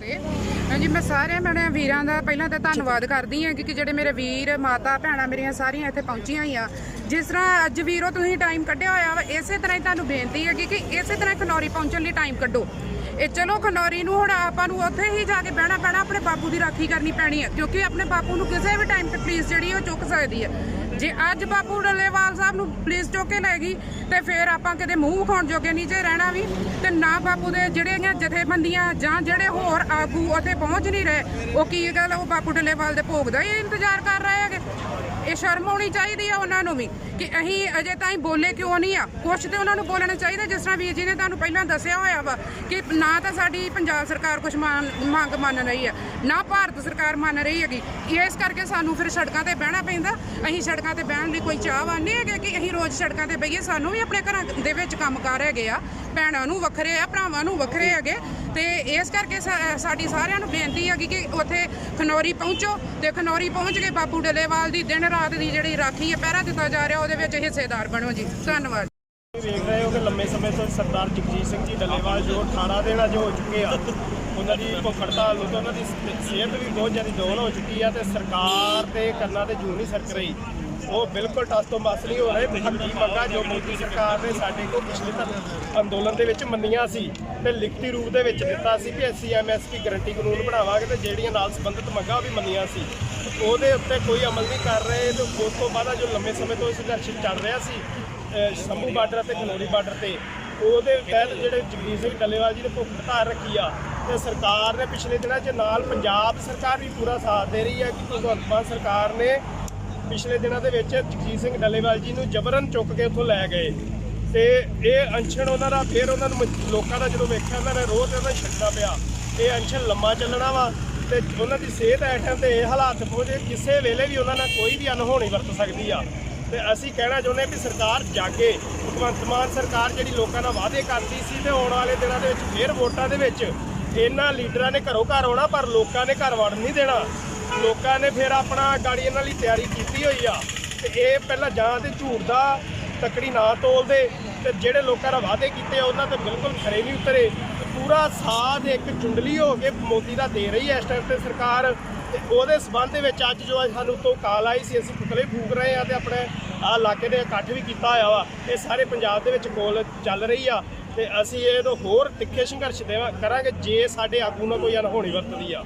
ਹਾਂਜੀ, ਮੈਂ ਸਾਰਿਆਂ ਮੇਰੇ ਵੀਰਾਂ ਦਾ ਪਹਿਲਾਂ ਤਾਂ ਧੰਨਵਾਦ ਕਰਦੀ ਹਾਂ ਕਿ ਜਿਹੜੇ ਮੇਰੇ ਵੀਰ, ਮਾਤਾ, ਭੈਣਾਂ ਮੇਰੀਆਂ ਸਾਰੀਆਂ ਇੱਥੇ ਪਹੁੰਚੀਆਂ ਹੀ ਆ ਜਿਸ ਤਰ੍ਹਾਂ ਅੱਜ ਵੀਰੋ ਤੁਸੀਂ ਟਾਈਮ ਕੱਢਿਆ ਹੋਇਆ ਵਾ, ਇਸੇ ਤਰ੍ਹਾਂ ਹੀ ਤੁਹਾਨੂੰ ਬੇਨਤੀ ਹੈ ਕਿ ਇਸੇ ਤਰ੍ਹਾਂ ਖਨੌਰੀ ਪਹੁੰਚਣ ਲਈ ਟਾਈਮ ਕੱਢੋ। ਇਹ ਚਲੋ ਖਨੌਰੀ ਨੂੰ ਹੁਣ ਆਪਾਂ ਨੂੰ ਉੱਥੇ ਹੀ ਜਾ ਕੇ ਬਹਿਣਾ ਪੈਣਾ, ਆਪਣੇ ਬਾਪੂ ਦੀ ਰਾਖੀ ਕਰਨੀ ਪੈਣੀ ਹੈ, ਕਿਉਂਕਿ ਆਪਣੇ ਬਾਪੂ ਨੂੰ ਕਿਸੇ ਵੀ ਟਾਈਮ ਤੇ ਪੁਲਿਸ ਜਿਹੜੀ ਉਹ ਚੁੱਕ ਸਕਦੀ ਹੈ। ਜੇ ਅੱਜ ਬਾਪੂ ਡੱਲੇਵਾਲ ਸਾਹਿਬ ਨੂੰ ਪੁਲਿਸ ਚੁੱਕ ਕੇ ਲੈ ਗਈ ਤੇ ਫਿਰ ਆਪਾਂ ਕਿਤੇ ਮੂੰਹ ਵਿਖਾਉਣ ਜੋਗੇ ਨਹੀਂ ਜੇ ਰਹਿਣਾ ਵੀ, ਤੇ ਨਾ ਬਾਪੂ ਦੇ ਜਿਹੜੀਆਂ ਜਥੇਬੰਦੀਆਂ ਜਾਂ ਜਿਹੜੇ ਹੋਰ ਆਗੂ ਉੱਥੇ ਪਹੁੰਚ ਨਹੀਂ ਰਹੇ, ਉਹ ਕੀ ਗੱਲ ਉਹ ਬਾਪੂ ਡੱਲੇਵਾਲ ਦੇ ਭੋਗ ਦਾ ਹੀ ਇੰਤਜ਼ਾਰ ਕਰ ਰਹੇ ਹੈਗੇ। ਇਹ ਸ਼ਰਮ ਹੋਣੀ ਚਾਹੀਦੀ ਆ ਉਹਨਾਂ ਨੂੰ ਵੀ ਕਿ ਅਸੀਂ ਅਜੇ ਤਾਈਂ ਬੋਲੇ ਕਿਉਂ ਨਹੀਂ ਆ? ਕੁਛ ਤੇ ਉਹਨਾਂ ਨੂੰ ਬੋਲਣਾ ਚਾਹੀਦਾ, ਜਿਸ ਤਰ੍ਹਾਂ ਵੀਰ ਜੀ ਨੇ ਤੁਹਾਨੂੰ ਪਹਿਲਾਂ ਦੱਸਿਆ ਹੋਇਆ ਵਾ ਕਿ ਨਾ ਤਾਂ ਸਾਡੀ ਪੰਜਾਬ ਸਰਕਾਰ ਕੁਝ ਮੰਗ ਮੰਨ ਰਹੀ ਹੈ ਨਾ ਭਾਰਤ ਸਰਕਾਰ ਮੰਨ ਰਹੀ ਹੈਗੀ। ਇਸ ਕਰਕੇ ਸਾਨੂੰ ਫਿਰ ਸੜਕਾਂ ਤੇ ਬਹਿਣਾ ਪੈਂਦਾ। ਅਸੀਂ ਸੜਕਾਂ ਤੇ ਬਹਿਣ ਦੀ ਕੋਈ ਚਾਹਵਾਨ ਨਹੀਂ ਹੈਗੇ ਕਿ ਅਸੀਂ ਰੋਜ਼ ਸੜਕਾਂ ਤੇ ਬਈਏ ਸਾਨੂੰ ਵੀ ਆਪਣੇ ਘਰਾਂ ਦੇ ਵਿੱਚ ਕੰਮਕਾਰ ਹੈਗੇ ਆ। ਭੈਣਾਂ ਨੂੰ ਵੱਖਰੇ ਆ ਭਰਾਵਾਂ ਨੂੰ ਵੱਖਰੇ ਹੈਗੇ। ਤੇ ਇਸ ਕਰਕੇ ਸਾਡੀ ਸਾਰਿਆਂ ਨੂੰ ਬੇਨਤੀ ਹੈਗੀ ਕਿ ਉੱਥੇ ਖਨੌਰੀ ਪਹੁੰਚੋ ਤੇ ਖਨੌਰੀ ਪਹੁੰਚ ਕੇ ਬਾਪੂ ਡਲੇਵਾਲ ਦੀ ਦਿਨ ਰਾਤ ਦੀ ਜਿਹੜੀ ਰਾਖੀ ਹੈ ਪਹਿਰਾ ਦਿੱਤਾ ਜਾ ਰਿਹਾ ਉਹਦੇ ਵਿੱਚ ਹਿੱਸੇਦਾਰ ਬਣੋ ਜੀ। ਧੰਨਵਾਦ। ਵੇਖ ਰਹੇ ਹੋ ਕਿ ਲੰਮੇ ਸਮੇਂ ਤੋਂ ਸਰਦਾਰ ਜਗਜੀਤ ਸਿੰਘ ਜੀ ਡੱਲੇਵਾਲ ਜੋ 18 ਦਿਨ ਅੱਜ ਹੋ ਚੁੱਕੇ ਆ ਉਹਨਾਂ ਦੀ ਭੁੱਖ ਹੜਤਾਲ ਨੂੰ ਤੇ ਉਹਨਾਂ ਦੀ ਸਿਹਤ ਵੀ ਬਹੁਤ ਜ਼ਿਆਦਾ ਡੋਲ ਹੋ ਚੁੱਕੀ ਆ ਤੇ ਸਰਕਾਰ ਤੇ ਕੰਨਾਂ ਤੇ ਜੂੰ ਨਹੀਂ ਸਰਕ ਰਹੀ। ਉਹ ਬਿਲਕੁਲ ਟਸ ਤੋਂ ਮਸ ਨਹੀਂ ਹੋ ਰਹੇ ਹੱਕੀ ਮੰਗਾਂ ਜੋ ਮੋਦੀ ਸਰਕਾਰ ਨੇ ਸਾਡੇ ਕੋਲ ਪਿਛਲੇ ਤੱਕ ਅੰਦੋਲਨ ਦੇ ਵਿੱਚ ਮੰਨੀਆਂ ਸੀ ਤੇ ਲਿਖਤੀ ਰੂਪ ਦੇ ਵਿੱਚ ਦਿੱਤਾ ਸੀ ਕਿ ਐਸਸੀ ਐਮਐਸਪੀ ਗਰੰਟੀ ਕਾਨੂੰਨ ਬਣਾਵਾਂਗੇ ਤੇ ਜਿਹੜੀਆਂ ਨਾਲ ਸੰਬੰਧਿਤ ਮੰਗਾਂ ਉਹ ਵੀ ਮੰਨੀਆਂ ਸੀ। ਉਹਦੇ ਉੱਤੇ ਕੋਈ ਅਮਲ ਨਹੀਂ ਕਰ ਰਹੇ ਤੇ ਉਸ ਤੋਂ ਬਾਅਦ ਜੋ ਲੰਮੇ ਸਮੇਂ ਤੋਂ ਸੰਘਰਸ਼ ਚੱਲ ਰਿਹਾ ਸੀ ਸ਼ੰਭੂ ਬਾਰਡਰ ਤੇ ਖਨੌਰੀ ਬਾਰਡਰ ਤੇ, ਉਹਦੇ ਤਹਿਤ ਜਿਹੜੇ ਜਗਦੀਸ਼ ਸਿੰਘ ਡੱਲੇਵਾਲ ਜੀ ਨੇ ਭੁੱਖ ਹੜਤਾਲ ਰੱਖੀ ਆ ਤੇ ਸਰਕਾਰ ਨੇ ਪਿਛਲੇ ਦਿਨਾਂ 'ਚ ਨਾਲ ਪੰਜਾਬ ਸਰਕਾਰ ਵੀ ਪੂਰਾ ਸਾਥ ਦੇ ਰਹੀ ਹੈ ਕਿ ਭਗਵੰਤ ਮਾਨ ਸਰਕਾਰ ਨੇ ਪਿਛਲੇ ਦਿਨਾਂ ਦੇ ਵਿੱਚ ਜਗਜੀਤ ਸਿੰਘ ਡੱਲੇਵਾਲ ਜੀ ਨੂੰ ਜਬਰਨ ਚੁੱਕ ਕੇ ਉੱਥੋਂ ਲੈ ਗਏ। ਤੇ ਇਹ ਅੰਸ਼ਣ ਉਹਨਾਂ ਦਾ, ਫਿਰ ਉਹਨਾਂ ਨੂੰ ਲੋਕਾਂ ਦਾ ਜਦੋਂ ਵੇਖਿਆ, ਉਹਨਾਂ ਨੇ ਰੋਜ਼ ਉਹਨਾਂ ਨੂੰ ਛੱਡਣਾ ਪਿਆ। ਇਹ ਅੰਸ਼ਣ ਲੰਮਾ ਚੱਲਣਾ ਵਾ ਤੇ ਉਹਨਾਂ ਦੀ ਸਿਹਤ ਐਟਮ ਤੇ ਇਹ ਹਾਲਾਤ ਪਹੁੰਚੇ, ਕਿਸੇ ਵੇਲੇ ਵੀ ਉਹਨਾਂ ਨਾਲ ਕੋਈ ਵੀ ਅਨਹੋਣੀ ਵਰਤ ਸਕਦੀ ਆ। ਤੇ ਅਸੀਂ ਕਹਿਣਾ ਚਾਹੁੰਦੇ ਹਾਂ ਵੀ ਸਰਕਾਰ ਜਾਗੇ। ਭਗਵੰਤ ਮਾਨ ਸਰਕਾਰ ਜਿਹੜੀ ਲੋਕਾਂ ਨਾਲ ਵਾਅਦੇ ਕਰਦੀ ਸੀ ਤੇ ਆਉਣ ਵਾਲੇ ਦਿਨਾਂ ਦੇ ਵਿੱਚ ਫੇਰ ਵੋਟਾਂ ਦੇ ਵਿੱਚ ਇਹਨਾਂ ਲੀਡਰਾਂ ਨੇ ਘਰੋਂ ਘਰ ਆਉਣਾ, ਪਰ ਲੋਕਾਂ ਨੇ ਘਰ ਵੜਨ ਨਹੀਂ ਦੇਣਾ। ਲੋਕਾਂ ਨੇ ਫਿਰ ਆਪਣਾ ਗਾੜੀ ਇਹਨਾਂ ਲਈ ਤਿਆਰੀ ਕੀਤੀ ਹੋਈ ਆ। ਤੇ ਇਹ ਪਹਿਲਾਂ ਜਾਂ ਤੇ ਝੂਠ ਦਾ ਤਕੜੀ ਨਾ ਤੋਲਦੇ, ਤੇ ਜਿਹੜੇ ਲੋਕਾਂ ਦਾ ਵਾਅਦੇ ਕੀਤੇ ਆ, ਉਹਨਾਂ ਤੇ ਬਿਲਕੁਲ ਖਰੇ ਨਹੀਂ ਉਤਰੇ। ਤੇ ਪੂਰਾ ਸਾਥ ਇੱਕ ਚੁੰਡਲੀ ਹੋ ਕੇ ਮੋਦੀ ਦਾ ਦੇ ਰਹੀ ਹੈ ਇਸ ਟਾਈਮ ਤੇ ਸਰਕਾਰ। ਤੇ ਉਹਦੇ ਸਬੰਧ ਦੇ ਵਿੱਚ ਅੱਜ ਜੋ ਸਾਨੂੰ ਤੋਂ ਕਾਲ ਆਈ ਸੀ, ਅਸੀਂ ਪੁਤਲੇ ਫੂਕ ਰਹੇ ਆ ਤੇ ਆਪਣੇ ਆ ਇਲਾਕੇ ਦੇ ਇਕੱਠ ਵੀ ਕੀਤਾ ਹੋਇਆ ਵਾ। ਇਹ ਸਾਰੇ ਪੰਜਾਬ ਦੇ ਵਿੱਚ ਕੋਲ ਚੱਲ ਰਹੀ ਆ। ਤੇ ਅਸੀਂ ਇਹ ਤੋਂ ਹੋਰ ਤਿੱਖੇ ਸੰਘਰਸ਼ ਦੇਵਾ, ਕਰਾਂਗੇ ਜੇ ਸਾਡੇ ਆਗੂ ਨਾਲ ਕੋਈ ਅਣਹੋਣੀ ਵਰਤਦੀ ਆ।